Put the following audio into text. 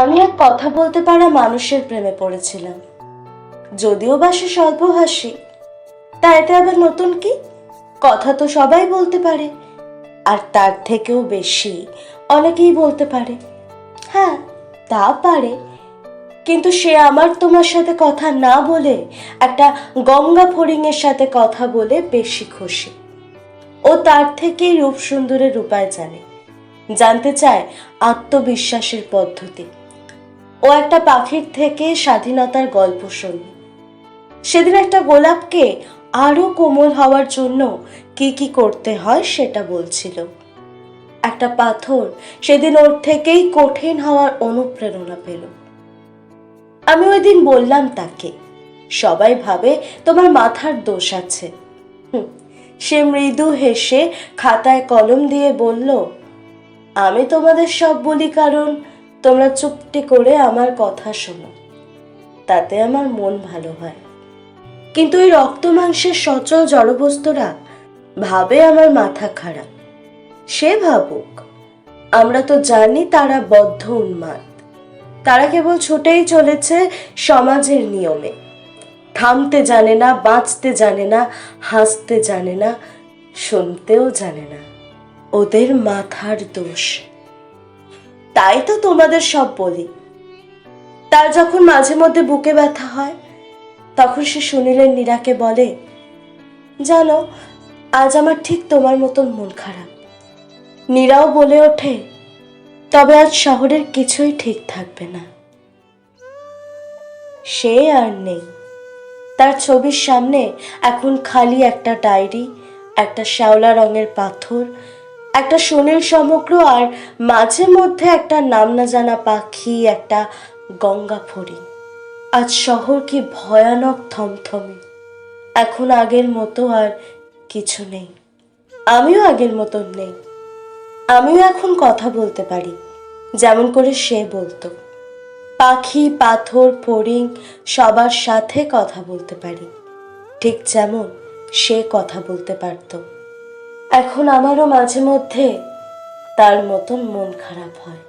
আমি এক কথা বলতে পারা মানুষের প্রেমে পড়েছিলাম। যদিও বা সে স্বল্প হাসি তা এতে আবার নতুন কি? কথা তো সবাই বলতে পারে, আর তার থেকেও বেশি অনেকেই বলতে পারে। হ্যাঁ তা পারে, কিন্তু সে আমার তোমার সাথে কথা না বলে, একটা গঙ্গা ফড়িংয়ের সাথে কথা বলে বেশি খুশি। ও তার থেকেই রূপ সুন্দরের উপায় জানে, জানতে চায় আত্মবিশ্বাসের পদ্ধতি। ও একটা পাখির থেকে স্বাধীনতার গল্প শোনে। সেদিন একটা গোলাপকে আরও কোমল হওয়ার জন্য কি কি করতে হয় সেটা বলছিল। একটা পাথর সেদিন ওর থেকেই কঠিন হওয়ার অনুপ্রেরণা পেল। আমি ওই দিন বললাম তাকে, সবাই ভাবে তোমার মাথার দোষ আছে। সে মৃদু হেসে খাতায় কলম দিয়ে বলল, আমি তোমাদের সব বলি কারণ তোমরা চুপটি করে আমার কথা শোনো। তাতে আমার মন ভালো হয়। কিন্তু ওই রক্ত মাংসের সচল জড়বস্তুরা ভাবে আমার মাথা খারাপ। সে ভাবুক, আমরা তো জানি তারা বদ্ধ উন্মাদ। তারা কেবল ছুটেই চলেছে সমাজের নিয়মে। থামতে জানে না, বাঁচতে জানে না, হাসতে জানে না, শুনতেও জানে না। ওদের মাথার দোষ। তাই তো তোমাদের সব বলি। তার যখন মাঝে মধ্যে বুকে ব্যথা হয়, তখন সে সুনীলের নীরাকে বলে, জানো, আজ আমার ঠিক তোমার মতন মন খারাপ। নীরাও বলে ওঠে, তবে আজ শহরের কিছুই ঠিক থাকবে না। সে আর নেই। তার ছবির সামনে এখন খালি একটা ডায়েরি, একটা শ্যাওলা রঙের পাথর একটা সোনের সমগ্র আর মাঝে মধ্যে একটা নাম না জানা পাখি, একটা গঙ্গা ফড়িং। আজ শহর কি ভয়ানক থমথমে। এখন আগের মতো আর কিছু নেই। আমিও আগের মতন নেই। আমিও এখন কথা বলতে পারি, যেমন করে সে বলতো। পাখি, পাথর, ফড়িং, সবার সাথে কথা বলতে পারি। ঠিক যেমন সে কথা বলতে পারত। এখন আমারও মাঝে মধ্যে তার মতন মন খারাপ হয়।